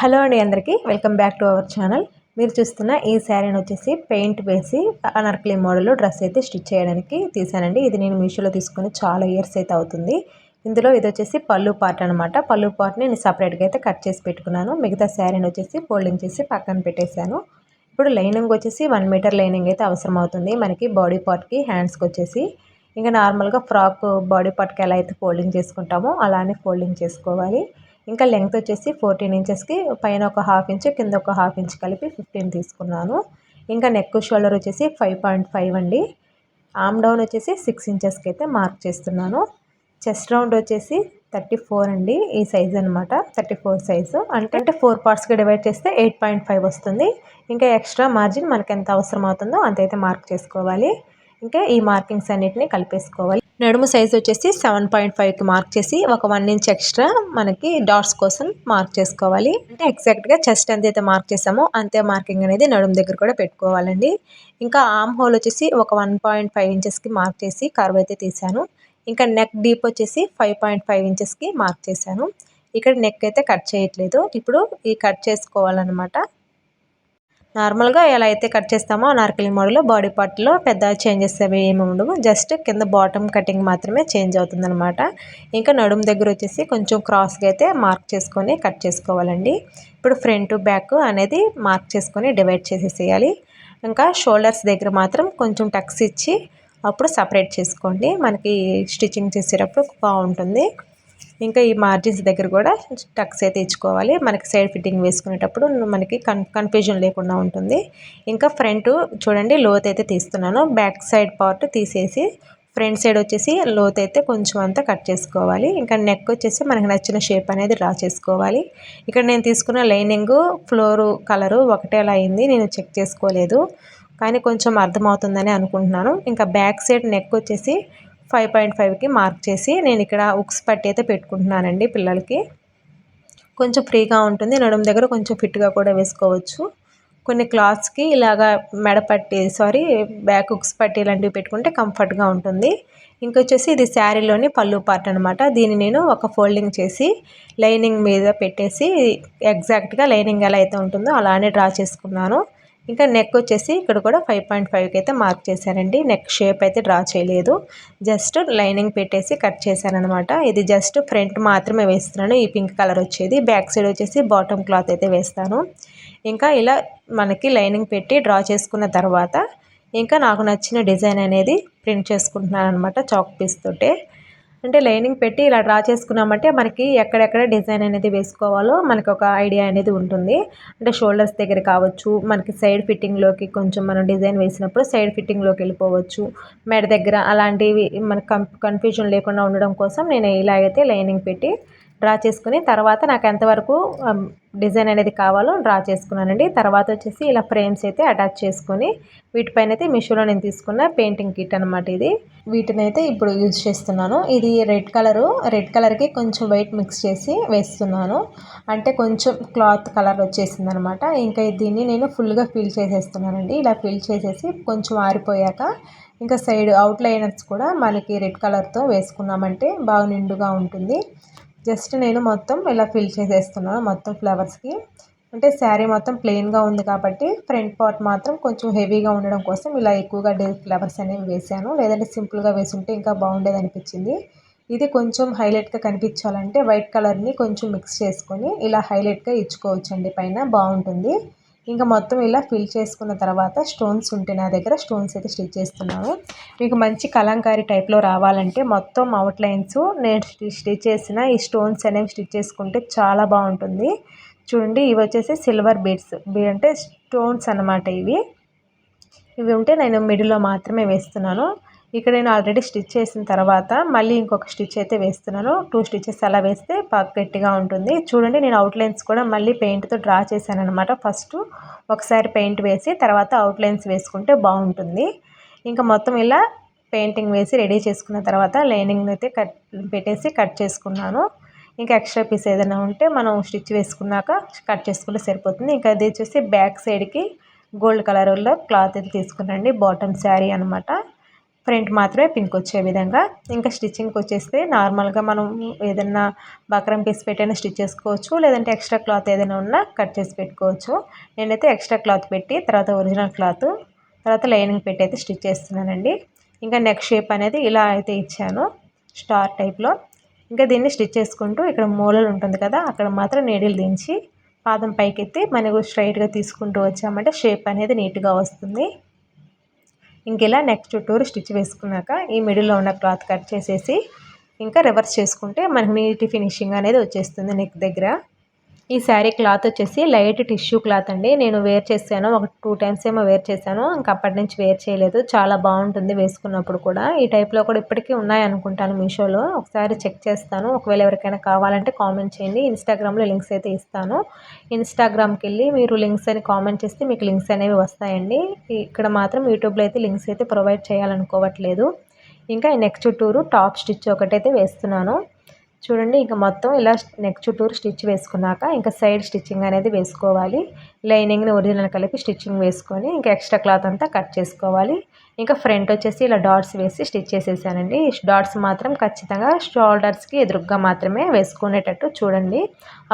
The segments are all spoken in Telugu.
హలో అండి అందరికీ welcome back to our channel. మీరు చూస్తున్న ఈ శారీని వచ్చేసి పెయింట్ వేసి అనార్కలి మోడల్ డ్రెస్ అయితే స్టిచ్ చేయడానికి తీసానండి. ఇది నేను మీషోలో తీసుకుని చాలా ఇయర్స్ అయితే అవుతుంది. ఇందులో ఇది వచ్చేసి పళ్ళు పార్ట్ అనమాట పళ్ళు పార్ట్ని నేను సపరేట్గా అయితే కట్ చేసి పెట్టుకున్నాను. మిగతా శారీని వచ్చేసి ఫోల్డింగ్ చేసి పక్కన పెట్టేశాను. ఇప్పుడు లైనింగ్ వచ్చేసి వన్ మీటర్ లైనింగ్ అయితే అవసరం అవుతుంది మనకి బాడీ పార్ట్కి హ్యాండ్స్కి వచ్చేసి. ఇంకా నార్మల్గా ఫ్రాక్ బాడీ పార్ట్కి ఎలా అయితే ఫోల్డింగ్ చేసుకుంటామో అలానే ఫోల్డింగ్ చేసుకోవాలి. ఇంకా లెంగ్త్ వచ్చేసి ఫోర్టీన్ ఇంచెస్కి పైన ఒక హాఫ్ ఇంచ్ కింద ఒక హాఫ్ ఇంచ్ కలిపి ఫిఫ్టీన్ తీసుకున్నాను. ఇంకా నెక్ షోల్డర్ వచ్చేసి ఫైవ్ పాయింట్ ఫైవ్ అండి. ఆమ్ డౌన్ వచ్చేసి సిక్స్ ఇంచెస్కి అయితే మార్క్ చేస్తున్నాను. చెస్ట్ రౌండ్ వచ్చేసి థర్టీ ఫోర్ అండి ఈ సైజ్ అనమాట థర్టీ ఫోర్ సైజు అంటే అంటే ఫోర్ పార్ట్స్కి డివైడ్ చేస్తే ఎయిట్ పాయింట్ ఫైవ్ వస్తుంది. ఇంకా ఎక్స్ట్రా మార్జిన్ మనకి ఎంత అవసరం అవుతుందో అంతైతే మార్క్ చేసుకోవాలి. ఇంకా ఈ మార్కింగ్స్ అన్నిటిని కలిపేసుకోవాలి. నడుము సైజ్ వచ్చేసి సెవెన్ పాయింట్ ఫైవ్కి మార్క్ చేసి ఒక వన్ ఇంచ్ ఎక్స్ట్రా మనకి డాట్స్ కోసం మార్క్ చేసుకోవాలి. అంటే ఎగ్జాక్ట్గా చెస్ట్ ఎంత అయితే మార్క్ చేసామో అంతే మార్కింగ్ అనేది నడుము దగ్గర కూడా పెట్టుకోవాలండి. ఇంకా ఆమ్ హోల్ వచ్చేసి ఒక వన్ పాయింట్ ఫైవ్ ఇంచెస్కి మార్క్ చేసి కర్వ్ అయితే తీసాను ఇంకా నెక్ డీప్ వచ్చేసి ఫైవ్ పాయింట్ ఫైవ్ ఇంచెస్కి మార్క్ చేశాను. ఇక్కడ నెక్ అయితే కట్ చేయట్లేదు. ఇప్పుడు ఈ కట్ చేసుకోవాలన్నమాట. నార్మల్గా ఎలా అయితే కట్ చేస్తామో నార్కలి మోడల్లో బాడీ పార్ట్లో పెద్ద చేంజెస్ అవి ఏమి ఉండవు. జస్ట్ కింద బాటమ్ కటింగ్ మాత్రమే చేంజ్ అవుతుందన్నమాట. ఇంకా నడుము దగ్గర వచ్చేసి కొంచెం క్రాస్గా అయితే మార్క్ చేసుకొని కట్ చేసుకోవాలండి. ఇప్పుడు ఫ్రంట్ బ్యాక్ అనేది మార్క్ చేసుకొని డివైడ్ చేసేసేయాలి. ఇంకా షోల్డర్స్ దగ్గర మాత్రం కొంచెం టక్స్ ఇచ్చి అప్పుడు సపరేట్ చేసుకోండి. మనకి స్టిచ్చింగ్ చేసేటప్పుడు బాగుంటుంది. ఇంకా ఈ మార్జిన్స్ దగ్గర కూడా టక్స్ అయితే ఇచ్చుకోవాలి మనకి సైడ్ ఫిట్టింగ్ వేసుకునేటప్పుడు మనకి కన్ కన్ఫ్యూజన్ లేకుండా ఉంటుంది. ఇంకా ఫ్రంట్ చూడండి లోత్ అయితే తీస్తున్నాను. బ్యాక్ సైడ్ పార్ట్ తీసేసి ఫ్రంట్ సైడ్ వచ్చేసి లోత్ అయితే కొంచెం అంతా కట్ చేసుకోవాలి. ఇంకా నెక్ వచ్చేసి మనకి నచ్చిన షేప్ అనేది డ్రా చేసుకోవాలి. ఇక్కడ నేను తీసుకున్న లైనింగ్ ఫ్లోరు కలరు ఒకటే అలా అయింది. నేను చెక్ చేసుకోలేదు. కానీ కొంచెం అర్థమవుతుందని అనుకుంటున్నాను. ఇంకా బ్యాక్ సైడ్ నెక్ వచ్చేసి ఫైవ్ పాయింట్ ఫైవ్కి మార్క్ చేసి నేను ఇక్కడ ఉక్స్ పట్టి అయితే పెట్టుకుంటున్నానండి పిల్లలకి. కొంచెం ఫ్రీగా ఉంటుంది. నడుము దగ్గర కొంచెం ఫిట్గా కూడా వేసుకోవచ్చు. కొన్ని క్లాత్స్కి ఇలాగా మెడపట్టి సారీ బ్యాక్ ఉక్స్ పట్టి ఇలాంటివి పెట్టుకుంటే కంఫర్ట్గా ఉంటుంది. ఇంకొచ్చేసి ఇది శారీలోని పళ్ళు పార్ట్ అనమాట దీన్ని నేను ఒక ఫోల్డింగ్ చేసి లైనింగ్ మీద పెట్టేసి ఎగ్జాక్ట్గా లైనింగ్ ఎలా అయితే ఉంటుందో అలానే డ్రా చేసుకున్నాను. ఇంకా నెక్ వచ్చేసి ఇక్కడ కూడా ఫైవ్ పాయింట్ ఫైవ్కి అయితే మార్క్ చేశానండి నెక్ షేప్ అయితే డ్రా చేయలేదు. జస్ట్ లైనింగ్ పెట్టేసి కట్ చేశారనమాట ఇది జస్ట్ ఫ్రంట్ మాత్రమే వేస్తున్నాను. ఈ పింక్ కలర్ వచ్చేది. బ్యాక్ సైడ్ వచ్చేసి బాటమ్ క్లాత్ అయితే వేస్తాను. ఇంకా ఇలా మనకి లైనింగ్ పెట్టి డ్రా చేసుకున్న తర్వాత ఇంకా నాకు నచ్చిన డిజైన్ అనేది ప్రింట్ చేసుకుంటున్నాను అనమాట చాక్ పీస్ తోటే. అంటే లైనింగ్ పెట్టి ఇలా డ్రా చేసుకున్నామంటే మనకి ఎక్కడెక్కడ డిజైన్ అనేది వేసుకోవాలో మనకి ఒక ఐడియా అనేది ఉంటుంది. అంటే షోల్డర్స్ దగ్గర కావచ్చు మనకి సైడ్ ఫిట్టింగ్లోకి కొంచెం మనం డిజైన్ వేసినప్పుడు సైడ్ ఫిట్టింగ్లోకి వెళ్ళిపోవచ్చు. మెడ దగ్గర అలాంటివి మనకు కన్ఫ్యూజన్ లేకుండా ఉండడం కోసం నేను ఇలాగైతే లైనింగ్ పెట్టి డ్రా చేసుకుని తర్వాత నాకు ఎంతవరకు డిజైన్ అనేది కావాలో డ్రా చేసుకున్నానండి. తర్వాత వచ్చేసి ఇలా ఫ్రేమ్స్ అయితే అటాచ్ చేసుకొని వీటిపైన అయితే మిషోలో నేను తీసుకున్న పెయింటింగ్ కిట్ అనమాట ఇది. వీటిని అయితే ఇప్పుడు యూజ్ చేస్తున్నాను. ఇది రెడ్ కలరు రెడ్ కలర్కి కొంచెం వైట్ మిక్స్ చేసి వేస్తున్నాను. అంటే కొంచెం క్లాత్ కలర్ వచ్చేసింది అనమాట ఇంకా దీన్ని నేను ఫుల్గా ఫిల్ చేసేస్తున్నానండి. ఇలా ఫిల్ చేసేసి కొంచెం ఆరిపోయాక ఇంకా సైడ్ అవుట్లైనర్స్ కూడా మనకి రెడ్ కలర్తో వేసుకున్నామంటే బాగా నిండుగా ఉంటుంది. జస్ట్ నేను మొత్తం ఇలా ఫిల్ చేసేస్తున్నాను మొత్తం ఫ్లవర్స్కి. అంటే శారీ మొత్తం ప్లెయిన్గా ఉంది కాబట్టి ఫ్రంట్ పార్ట్ మాత్రం కొంచెం హెవీగా ఉండడం కోసం ఇలా ఎక్కువగా డే ఫ్లవర్స్ అనేవి వేసాను. లేదంటే సింపుల్గా వేసుంటే ఇంకా బాగుండేది అనిపించింది. ఇది కొంచెం హైలైట్గా కనిపించాలంటే వైట్ కలర్ని కొంచెం మిక్స్ చేసుకొని ఇలా హైలైట్గా ఇచ్చుకోవచ్చండి పైన. బాగుంటుంది. ఇంకా మొత్తం ఇలా ఫిల్ చేసుకున్న తర్వాత స్టోన్స్ ఉంటే నా దగ్గర స్టోన్స్ అయితే స్టిచ్ చేస్తున్నాను. మీకు మంచి కలంకారీ టైప్లో రావాలంటే మొత్తం అవుట్ లైన్స్ నేను స్టిచ్ చేసిన ఈ స్టోన్స్ అనేవి స్టిచ్ చేసుకుంటే చాలా బాగుంటుంది. చూడండి ఇవి వచ్చేసి సిల్వర్ బీడ్స్. బీడ్ అంటే స్టోన్స్ అనమాట ఇవి. ఇవి ఉంటే నేను మిడిల్లో మాత్రమే వేస్తున్నాను. ఇక్కడ నేను ఆల్రెడీ స్టిచ్ చేసిన తర్వాత మళ్ళీ ఇంకొక స్టిచ్ అయితే వేస్తున్నాను. టూ స్టిచ్చెస్ అలా వేస్తే బాగా గట్టిగా ఉంటుంది. చూడండి నేను అవుట్లైన్స్ కూడా మళ్ళీ పెయింట్తో డ్రా చేశాను అనమాట ఫస్ట్ ఒకసారి పెయింట్ వేసి తర్వాత అవుట్లైన్స్ వేసుకుంటే బాగుంటుంది. ఇంకా మొత్తం ఇలా పెయింటింగ్ వేసి రెడీ చేసుకున్న తర్వాత లైనింగ్ అయితే కట్ పెట్టేసి కట్ చేసుకున్నాను. ఇంకా ఎక్స్ట్రా పీస్ ఏదైనా ఉంటే మనం స్టిచ్ వేసుకున్నాక కట్ చేసుకుంటే సరిపోతుంది. ఇంకా అది వచ్చేసి బ్యాక్ సైడ్కి గోల్డ్ కలర్లో క్లాత్ అయితే తీసుకున్నాండి బాటమ్ శారీ అనమాట ఫ్రంట్ మాత్రమే పింక్ వచ్చే విధంగా. ఇంకా స్టిచ్చింగ్కి వచ్చేస్తే నార్మల్గా మనం ఏదన్నా బక్రం పీస్ పెట్టైనా స్టిచ్ చేసుకోవచ్చు. లేదంటే ఎక్స్ట్రా క్లాత్ ఏదైనా ఉన్నా కట్ చేసి పెట్టుకోవచ్చు. నేనైతే ఎక్స్ట్రా క్లాత్ పెట్టి తర్వాత ఒరిజినల్ క్లాత్ తర్వాత లైనింగ్ పెట్టి అయితే స్టిచ్ చేస్తున్నానండి. ఇంకా నెక్ షేప్ అనేది ఇలా అయితే ఇచ్చాను స్టార్ టైప్లో ఇంకా దీన్ని స్టిచ్ చేసుకుంటూ ఇక్కడ మూలలు ఉంటుంది కదా అక్కడ మాత్రం నీడిల్ దించి పాదం పైకెత్తి మనకు స్ట్రైట్గా తీసుకుంటూ వచ్చామంటే షేప్ అనేది నీట్గా వస్తుంది. ఇంకెలా నెక్స్ట్ నెక్ చుట్టూరు స్టిచ్ వేసుకున్నాక ఈ మిడిల్లో ఉన్న క్లాత్ కట్ చేసేసి ఇంకా రివర్స్ చేసుకుంటే మనకి నీట్ ఫినిషింగ్ అనేది వచ్చేస్తుంది నెక్ దగ్గర. ఈ శారీ క్లాత్ వచ్చేసి లైట్ టిష్యూ క్లాత్ అండి. నేను వేర్ చేశాను. ఒక టూ టైమ్స్ ఏమో వేర్ చేశాను. ఇంకా అప్పటి నుంచి వేర్ చేయలేదు. చాలా బాగుంటుంది వేసుకున్నప్పుడు కూడా. ఈ టైప్లో కూడా ఇప్పటికీ ఉన్నాయి అనుకుంటాను మీషోలో. ఒకసారి చెక్ చేస్తాను. ఒకవేళ ఎవరికైనా కావాలంటే కామెంట్ చేయండి. ఇన్స్టాగ్రామ్లో లింక్స్ అయితే ఇస్తాను. ఇన్స్టాగ్రామ్కి వెళ్ళి మీరు లింక్స్ అని కామెంట్ చేస్తే మీకు లింక్స్ అనేవి వస్తాయండి. ఇక్కడ మాత్రం యూట్యూబ్లో అయితే లింక్స్ అయితే ప్రొవైడ్ చేయాలనుకోవట్లేదు. ఇంకా నెక్స్ట్ టూరు టాప్ స్టిచ్ ఒకటైతే వేస్తున్నాను. చూడండి ఇంకా మొత్తం ఇలా నెక్ చుట్టూరు స్టిచ్ వేసుకున్నాక ఇంకా సైడ్ స్టిచ్చింగ్ అనేది వేసుకోవాలి. లైనింగ్ని ఒరిజినల్ కలిపి స్టిచ్చింగ్ వేసుకొని ఇంకా ఎక్స్ట్రా క్లాత్ అంతా కట్ చేసుకోవాలి. ఇంకా ఫ్రంట్ వచ్చేసి ఇలా డాట్స్ వేసి స్టిచ్ చేసేసానండి. డాట్స్ మాత్రం ఖచ్చితంగా షోల్డర్స్కి ఎదురుగ్గా మాత్రమే వేసుకునేటట్టు చూడండి.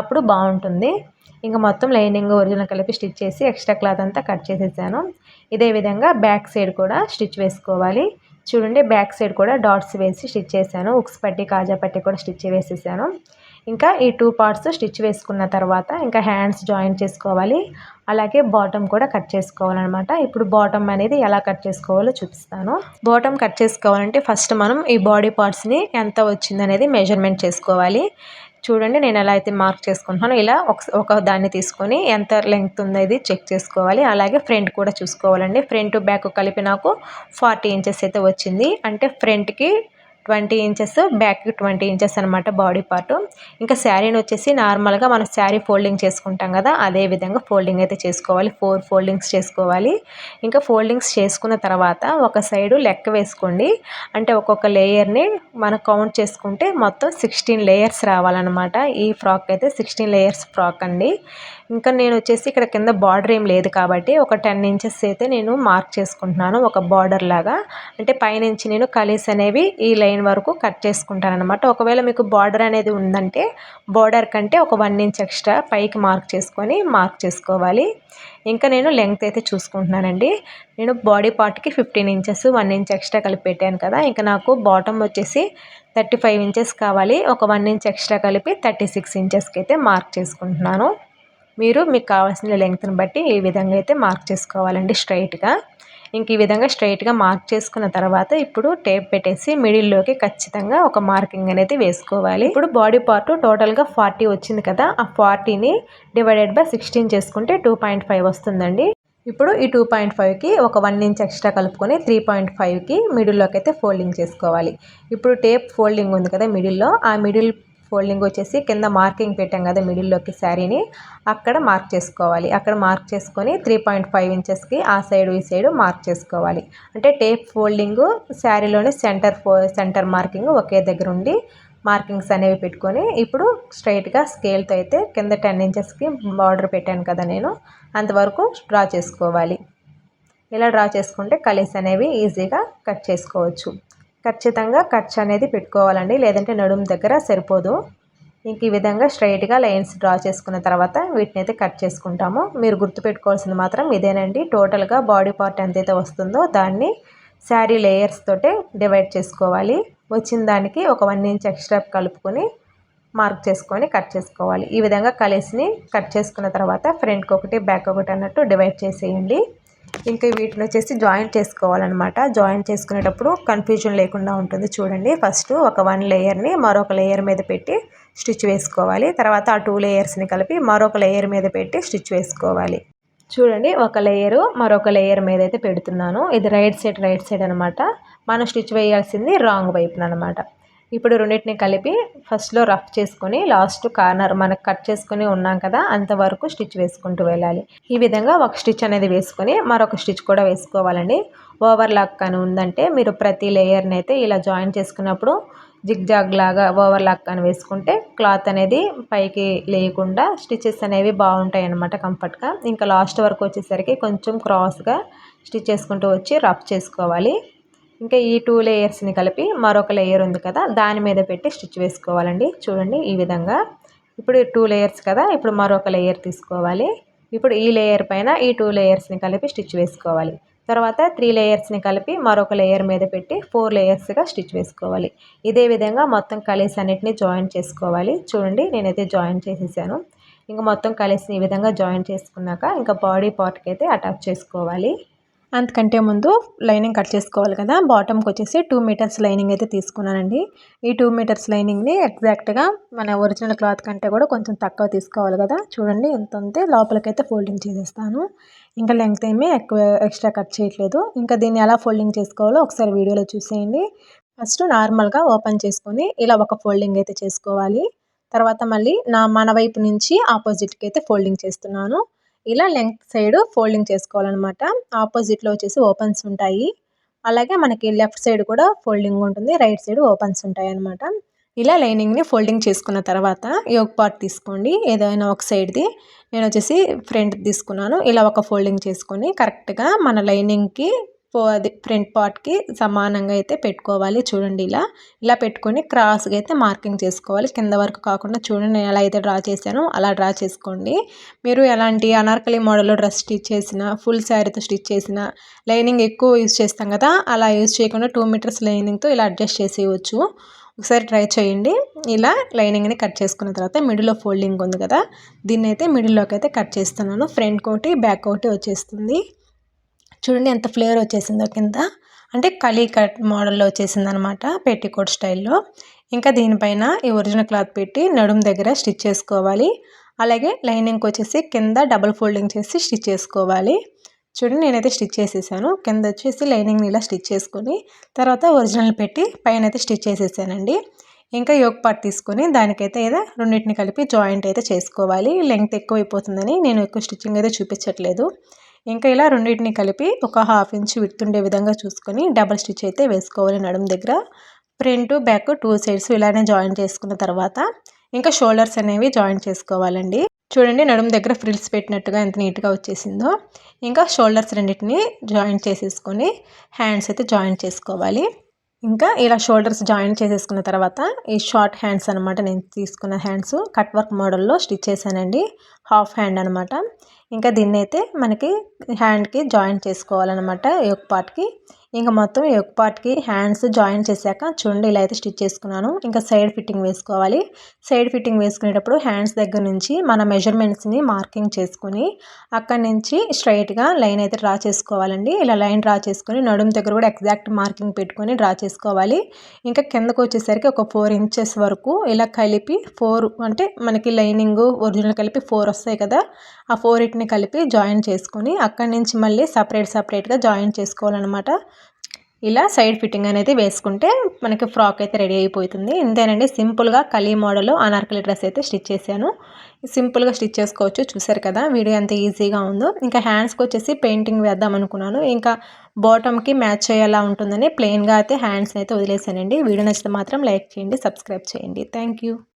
అప్పుడు బాగుంటుంది. ఇంకా మొత్తం లైనింగ్ ఒరిజినల్ కలిపి స్టిచ్ చేసి ఎక్స్ట్రా క్లాత్ అంతా కట్ చేసేసాను. ఇదే విధంగా బ్యాక్ సైడ్ కూడా స్టిచ్ వేసుకోవాలి. చూడండి బ్యాక్ సైడ్ కూడా డాట్స్ వేసి స్టిచ్ చేశాను. ఉక్స్ పట్టి కాజా పట్టి కూడా స్టిచ్ వేసేసాను ఇంకా ఈ టూ పార్ట్స్ స్టిచ్ వేసుకున్న తర్వాత ఇంకా హ్యాండ్స్ జాయిన్ చేసుకోవాలి. అలాగే బాటమ్ కూడా కట్ చేసుకోవాలన్నమాట. ఇప్పుడు బాటమ్ అనేది ఎలా కట్ చేసుకోవాలో చూపిస్తాను. బాటమ్ కట్ చేసుకోవాలంటే ఫస్ట్ మనం ఈ బాడీ పార్ట్స్ని ఎంత వచ్చింది అనేది మెజర్మెంట్ చేసుకోవాలి. చూడండి నేను ఎలా అయితే మార్క్ చేసుకుంటున్నాను ఇలా ఒక ఒక దాన్ని తీసుకొని ఎంత లెంగ్త్ ఉందో ఇది చెక్ చేసుకోవాలి. అలాగే ఫ్రంట్ కూడా చూసుకోవాలండి. ఫ్రంట్ బ్యాక్ కలిపి నాకు ఫార్టీ ఇంచెస్ అయితే వచ్చింది. అంటే ఫ్రంట్కి twenty inches back twenty inches అనమాట బాడీ పార్ట్ ఇంకా శారీని వచ్చేసి నార్మల్గా మనం శారీ ఫోల్డింగ్ చేసుకుంటాం కదా అదే విధంగా ఫోల్డింగ్ అయితే చేసుకోవాలి. ఫోర్ ఫోల్డింగ్స్ చేసుకోవాలి. ఇంకా ఫోల్డింగ్స్ చేసుకున్న తర్వాత ఒక సైడు లెక్క వేసుకోండి. అంటే ఒక్కొక్క లేయర్ని మనం కౌంట్ చేసుకుంటే మొత్తం సిక్స్టీన్ లేయర్స్ రావాలన్నమాట. ఈ ఫ్రాక్ అయితే సిక్స్టీన్ లేయర్స్ ఫ్రాక్ అండి. ఇంకా నేను వచ్చేసి ఇక్కడ కింద బార్డర్ ఏం లేదు కాబట్టి ఒక టెన్ ఇంచెస్ అయితే నేను మార్క్ చేసుకుంటున్నాను ఒక బార్డర్ లాగా. అంటే పైనుంచి నేను కలీస్ అనేవి ఈ లైన్ వరకు కట్ చేసుకుంటాను అనమాట ఒకవేళ మీకు బార్డర్ అనేది ఉందంటే బార్డర్ కంటే ఒక వన్ ఇంచ్ ఎక్స్ట్రా పైకి మార్క్ చేసుకొని మార్క్ చేసుకోవాలి. ఇంకా నేను లెంగ్త్ అయితే చూసుకుంటున్నానండి. నేను బాడీ పార్ట్కి fifteen inches one inch extra కలిపి పెట్టాను కదా. ఇంకా నాకు బాటమ్ వచ్చేసి థర్టీ ఫైవ్ ఇంచెస్ కావాలి. ఒక వన్ ఇంచ్ ఎక్స్ట్రా కలిపి థర్టీ సిక్స్ ఇంచెస్కి అయితే మార్క్ చేసుకుంటున్నాను. మీరు మీకు కావాల్సిన లెంగ్త్ని బట్టి ఈ విధంగా అయితే మార్క్ చేసుకోవాలండి స్ట్రైట్గా. ఇంక ఈ విధంగా స్ట్రైట్గా మార్క్ చేసుకున్న తర్వాత ఇప్పుడు టేప్ పెట్టేసి మిడిల్లోకి ఖచ్చితంగా ఒక మార్కింగ్ అనేది వేసుకోవాలి. ఇప్పుడు బాడీ పార్ట్ టోటల్గా ఫార్టీ వచ్చింది కదా ఆ ఫార్టీని డివైడెడ్ బై సిక్స్టీన్ చేసుకుంటే టూ పాయింట్ ఫైవ్ వస్తుందండి. ఇప్పుడు ఈ టూ పాయింట్ ఫైవ్కి ఒక వన్ ఇంచ్ ఎక్స్ట్రా కలుపుకొని త్రీ పాయింట్ ఫైవ్కి మిడిల్లోకి అయితే ఫోల్డింగ్ చేసుకోవాలి. ఇప్పుడు టేప్ ఫోల్డింగ్ ఉంది కదా మిడిల్లో ఆ మిడిల్ ఫోల్డింగ్ వచ్చేసి కింద మార్కింగ్ పెట్టాం కదా మిడిల్లోకి శారీని అక్కడ మార్క్ చేసుకోవాలి. అక్కడ మార్క్ చేసుకొని త్రీ పాయింట్ ఫైవ్ ఇంచెస్కి ఆ సైడ్ ఈ సైడ్ మార్క్ చేసుకోవాలి. అంటే టేప్ ఫోల్డింగు శారీలోని సెంటర్ ఫో సెంటర్ మార్కింగ్ ఒకే దగ్గర ఉండి మార్కింగ్స్ అనేవి పెట్టుకొని ఇప్పుడు స్ట్రైట్గా స్కేల్తో అయితే కింద టెన్ ఇంచెస్కి బార్డర్ పెట్టాను కదా నేను అంతవరకు డ్రా చేసుకోవాలి. ఇలా డ్రా చేసుకుంటే కలీస్ అనేవి ఈజీగా కట్ చేసుకోవచ్చు. ఖచ్చితంగా ఖర్చు అనేది పెట్టుకోవాలండి. లేదంటే నడుము దగ్గర సరిపోదు. ఇంక ఈ విధంగా స్ట్రైట్గా లైన్స్ డ్రా చేసుకున్న తర్వాత వీటిని అయితే కట్ చేసుకుంటాము. మీరు గుర్తుపెట్టుకోవాల్సింది మాత్రం ఇదేనండి. టోటల్గా బాడీ పార్ట్ ఎంతైతే వస్తుందో దాన్ని శారీ లేయర్స్ తోటే డివైడ్ చేసుకోవాలి. వచ్చిన దానికి ఒక వన్ ఇంచ్ ఎక్స్ట్రా కలుపుకొని మార్క్ చేసుకొని కట్ చేసుకోవాలి. ఈ విధంగా కలిసిని కట్ చేసుకున్న తర్వాత ఫ్రంట్కి ఒకటి బ్యాక్ ఒకటి అన్నట్టు డివైడ్ చేసేయండి. ఇంకా వీటిని వచ్చేసి జాయింట్ చేసుకోవాలన్నమాట. జాయింట్ చేసుకునేటప్పుడు కన్ఫ్యూజన్ లేకుండా ఉంటుంది చూడండి. ఫస్ట్ ఒక వన్ లేయర్ని మరొక లేయర్ మీద పెట్టి స్టిచ్ వేసుకోవాలి. తర్వాత ఆ టూ లేయర్స్ని కలిపి మరొక లేయర్ మీద పెట్టి స్టిచ్ వేసుకోవాలి. చూడండి ఒక లేయరు మరొక లేయర్ మీద అయితే పెడుతున్నాను. ఇది రైట్ సైడ్ రైట్ సైడ్ అనమాట మనం స్టిచ్ వేయాల్సింది రాంగ్ వైపున అనమాట ఇప్పుడు రెండింటిని కలిపి ఫస్ట్లో రఫ్ చేసుకొని లాస్ట్ కార్నర్ మనకు కట్ చేసుకుని ఉన్నాం కదా అంతవరకు స్టిచ్ వేసుకుంటూ వెళ్ళాలి. ఈ విధంగా ఒక స్టిచ్ అనేది వేసుకొని మరొక స్టిచ్ కూడా వేసుకోవాలండి. ఓవర్ లాక్ అని ఉందంటే మీరు ప్రతి లేయర్ని అయితే ఇలా జాయిన్ చేసుకున్నప్పుడు జిగ్ జాగ్ లాగా ఓవర్ లాక్ అని వేసుకుంటే క్లాత్ అనేది పైకి లేకుండా స్టిచెస్ అనేవి బాగుంటాయి అన్నమాట కంఫర్ట్గా. ఇంకా లాస్ట్ వరకు వచ్చేసరికి కొంచెం క్రాస్గా స్టిచ్ చేసుకుంటూ వచ్చి రఫ్ చేసుకోవాలి. ఇంకా ఈ టూ లేయర్స్ని కలిపి మరొక లేయర్ ఉంది కదా దాని మీద పెట్టి స్టిచ్ వేసుకోవాలండి. చూడండి ఈ విధంగా. ఇప్పుడు టూ లేయర్స్ కదా ఇప్పుడు మరొక లేయర్ తీసుకోవాలి. ఇప్పుడు ఈ లేయర్ పైన ఈ టూ లేయర్స్ని కలిపి స్టిచ్ వేసుకోవాలి. తర్వాత త్రీ లేయర్స్ని కలిపి మరొక లేయర్ మీద పెట్టి ఫోర్ లేయర్స్గా స్టిచ్ వేసుకోవాలి. ఇదే విధంగా మొత్తం కలిసి అన్నిటిని జాయిన్ చేసుకోవాలి. చూడండి నేనైతే జాయిన్ చేసేసాను. ఇంకా మొత్తం కలిసి ఈ విధంగా జాయిన్ చేసుకున్నాక ఇంకా బాడీ పార్ట్కి అయితే అటాచ్ చేసుకోవాలి. అంతకంటే ముందు లైనింగ్ కట్ చేసుకోవాలి కదా. బాటమ్కి వచ్చేసి టూ మీటర్స్ లైనింగ్ అయితే తీసుకున్నానండి. ఈ టూ మీటర్స్ లైనింగ్ని ఎగ్జాక్ట్గా మన ఒరిజినల్ క్లాత్ కంటే కూడా కొంచెం తక్కువ తీసుకోవాలి కదా. చూడండి ఎంత ఉంటే లోపలికైతే ఫోల్డింగ్ చేసేస్తాను. ఇంకా లెంగ్త్ ఏమీ ఎక్కువ ఎక్స్ట్రా కట్ చేయట్లేదు. ఇంకా దీన్ని ఎలా ఫోల్డింగ్ చేసుకోవాలో ఒకసారి వీడియోలో చూసేయండి. ఫస్ట్ నార్మల్గా ఓపెన్ చేసుకొని ఇలా ఒక ఫోల్డింగ్ అయితే చేసుకోవాలి. తర్వాత మళ్ళీ నా మన వైపు నుంచి ఆపోజిట్కి అయితే ఫోల్డింగ్ చేస్తున్నాను. ఇలా లెంగ్త్ సైడ్ ఫోల్డింగ్ చేసుకోవాలన్నమాట. ఆపోజిట్లో వచ్చేసి ఓపెన్స్ ఉంటాయి. అలాగే మనకి లెఫ్ట్ సైడ్ కూడా ఫోల్డింగ్ ఉంటుంది. రైట్ సైడ్ ఓపెన్స్ ఉంటాయి అనమాట ఇలా లైనింగ్ని ఫోల్డింగ్ చేసుకున్న తర్వాత యోగ్ పార్ట్ తీసుకోండి. ఏదైనా ఒక సైడ్ది నేను వచ్చేసి ఫ్రంట్ తీసుకున్నాను. ఇలా ఒక ఫోల్డింగ్ చేసుకొని కరెక్ట్గా మన లైనింగ్కి అది ఫ్రంట్ పార్ట్కి సమానంగా అయితే పెట్టుకోవాలి చూడండి ఇలా. ఇలా పెట్టుకొని క్రాస్గా అయితే మార్కింగ్ చేసుకోవాలి. కింద వరకు కాకుండా చూడండి నేను ఎలా అయితే డ్రా చేశానో అలా డ్రా చేసుకోండి. మీరు ఎలాంటి అనార్కలి మోడల్లో డ్రెస్ స్టిచ్ చేసిన ఫుల్ శారీతో స్టిచ్ చేసిన లైనింగ్ ఎక్కువ యూజ్ చేస్తాం కదా అలా యూజ్ చేయకుండా టూ మీటర్స్ లైనింగ్తో ఇలా అడ్జస్ట్ చేసేయవచ్చు ఒకసారి ట్రై చేయండి. ఇలా లైనింగ్ని కట్ చేసుకున్న తర్వాత మిడిల్లో ఫోల్డింగ్ ఉంది కదా దీన్ని అయితే మిడిల్లోకి అయితే కట్ చేస్తున్నాను. ఫ్రంట్ కోటి బ్యాక్ కోటి వచ్చేస్తుంది. చూడండి ఎంత ఫ్లేవర్ వచ్చేసిందో కింద. అంటే కలీ కట్ మోడల్లో వచ్చేసింది అనమాట పెట్టికోట్ స్టైల్లో. ఇంకా దీనిపైన ఈ ఒరిజినల్ క్లాత్ పెట్టి నడుము దగ్గర స్టిచ్ చేసుకోవాలి. అలాగే లైనింగ్కి వచ్చేసి కింద డబుల్ ఫోల్డింగ్ చేసి స్టిచ్ చేసుకోవాలి. చూడండి నేనైతే స్టిచ్ చేసేసాను. కింద వచ్చేసి లైనింగ్ని ఇలా స్టిచ్ చేసుకొని తర్వాత ఒరిజినల్ పెట్టి పైన అయితే స్టిచ్ చేసేసానండి. ఇంకా యోగ్ పార్ట్ తీసుకొని దానికైతే ఏదో రెండింటిని కలిపి జాయింట్ అయితే చేసుకోవాలి. లెంగ్త్ ఎక్కువ అయిపోతుందని నేను ఎక్కువ స్టిచ్చింగ్ అయితే చూపించట్లేదు. ఇంకా ఇలా రెండింటిని కలిపి ఒక హాఫ్ ఇంచ్ విడుతుండే విధంగా చూసుకొని డబల్ స్టిచ్ అయితే వేసుకోవాలి నడుము దగ్గర. ఫ్రంట్ బ్యాక్ టూ సైడ్స్ ఇలానే జాయిన్ చేసుకున్న తర్వాత ఇంకా షోల్డర్స్ అనేవి జాయిన్ చేసుకోవాలండి. చూడండి నడుము దగ్గర ఫ్రిల్స్ పెట్టినట్టుగా ఎంత నీట్గా వచ్చేసిందో. ఇంకా షోల్డర్స్ రెండింటిని జాయిన్ చేసేసుకొని హ్యాండ్స్ అయితే జాయిన్ చేసుకోవాలి. ఇంకా ఇలా షోల్డర్స్ జాయిన్ చేసేసుకున్న తర్వాత ఈ షార్ట్ హ్యాండ్స్ అనమాట నేను తీసుకున్న హ్యాండ్స్ కట్ వర్క్ మోడల్లో స్టిచ్ చేశానండి. హాఫ్ హ్యాండ్ అనమాట ఇంకా దీన్ని అయితే మనకి హ్యాండ్కి జాయిన్ చేసుకోవాలన్నమాట. యోక్ పార్ట్కి ఇంకా మొత్తం యొక్క పార్ట్కి హ్యాండ్స్ జాయిన్ చేశాక చూడండి ఇలా అయితే స్టిచ్ చేసుకున్నాను. ఇంకా సైడ్ ఫిట్టింగ్ వేసుకోవాలి. సైడ్ ఫిట్టింగ్ వేసుకునేటప్పుడు హ్యాండ్స్ దగ్గర నుంచి మన మెజర్మెంట్స్ని మార్కింగ్ చేసుకుని అక్కడి నుంచి స్ట్రైట్గా లైన్ అయితే డ్రా చేసుకోవాలండి. ఇలా లైన్ డ్రా చేసుకొని నడుము దగ్గర కూడా ఎగ్జాక్ట్ మార్కింగ్ పెట్టుకొని డ్రా చేసుకోవాలి. ఇంకా కిందకు వచ్చేసరికి ఒక ఫోర్ ఇంచెస్ వరకు ఇలా కలిపి ఫోర్ అంటే మనకి లైనింగ్ ఒరిజినల్ కలిపి ఫోర్ వస్తాయి కదా ఆ ఫోర్ ఇట్ని కలిపి జాయిన్ చేసుకొని అక్కడి నుంచి మళ్ళీ సపరేట్ సపరేట్గా జాయిన్ చేసుకోవాలన్నమాట. ఇలా సైడ్ ఫిట్టింగ్ అనేది వేసుకుంటే మనకి ఫ్రాక్ అయితే రెడీ అయిపోతుంది. ఇంతేనండి సింపుల్గా కలీ మోడల్ అనార్కలి డ్రెస్ అయితే స్టిచ్ చేశాను. సింపుల్గా స్టిచ్ చేసుకోవచ్చు చూసారు కదా వీడియో ఎంత ఈజీగా ఉందో. ఇంకా హ్యాండ్స్కి వచ్చేసి పెయింటింగ్ వేద్దాం అనుకున్నాను. ఇంకా బాటమ్కి మ్యాచ్ అయ్యేలా ఉంటుందని ప్లెయిన్గా అయితే హ్యాండ్స్ అయితే వదిలేసానండి. వీడియో నచ్చితే మాత్రం లైక్ చేయండి సబ్స్క్రైబ్ చేయండి. థ్యాంక్